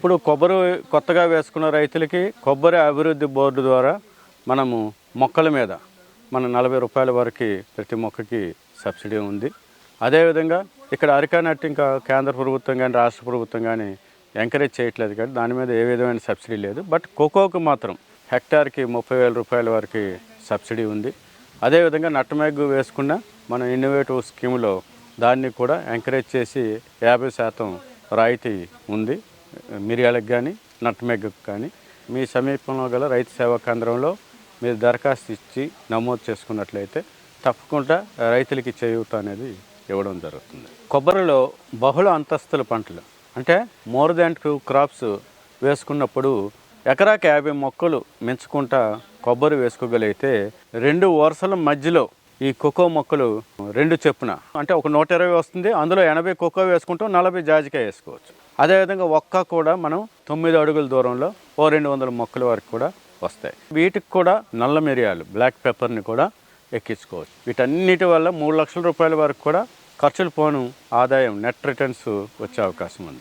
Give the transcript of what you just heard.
ఇప్పుడు కొబ్బరి కొత్తగా వేసుకున్న రైతులకి కొబ్బరి అభివృద్ధి బోర్డు ద్వారా మనము మొక్కల మీద మన నలభై రూపాయల వరకు ప్రతి మొక్కకి సబ్సిడీ ఉంది. అదేవిధంగా ఇక్కడ అరికానట్టు ఇంకా కేంద్ర ప్రభుత్వం కానీ రాష్ట్ర ప్రభుత్వం కానీ ఎంకరేజ్ చేయట్లేదు కానీ దాని మీద ఏ విధమైన సబ్సిడీ లేదు. బట్ కోకోకు మాత్రం హెక్టార్కి ముప్పై వేల రూపాయల వరకు సబ్సిడీ ఉంది. అదేవిధంగా నట్టమెగ్గు వేసుకున్న మన ఇన్నోవేటివ్ స్కీమ్లో దాన్ని కూడా ఎంకరేజ్ చేసి యాభై శాతం రాయితీ ఉంది. మిరియాలకు కానీ నట్మెగ్కు కానీ మీ సమీపంలో గల రైతు సేవా కేంద్రంలో మీరు దరఖాస్తు ఇచ్చి నమోదు చేసుకున్నట్లయితే తప్పకుండా రైతులకి చేయూత అనేది ఇవ్వడం జరుగుతుంది. కొబ్బరిలో బహుళ అంతస్తుల పంటలు అంటే మోర్ దాన్ టూ క్రాప్స్ వేసుకున్నప్పుడు ఎకరాకి యాభై మొక్కలు మెంచుకుంటా కొబ్బరి వేసుకోగలిగితే రెండు వరుసల మధ్యలో ఈ కోకో మొక్కలు రెండు చెప్పున. అంటే ఒక నూట ఇరవై వస్తుంది అందులో ఎనభై కోకో వేసుకుంటాం నలభై జాజికాయ వేసుకోవచ్చు. అదేవిధంగా ఒక్క కూడా మనం తొమ్మిది అడుగుల దూరంలో ఓ రెండు వందల మొక్కల వరకు కూడా వస్తాయి. వీటికి కూడా నల్ల మిరియాలు బ్లాక్ పెప్పర్ని కూడా ఎక్కించుకోవచ్చు. వీటన్నిటి వల్ల మూడు లక్షల రూపాయల వరకు కూడా ఖర్చులు పోను ఆదాయం నెట్ రిటర్న్స్ వచ్చే అవకాశం ఉంది.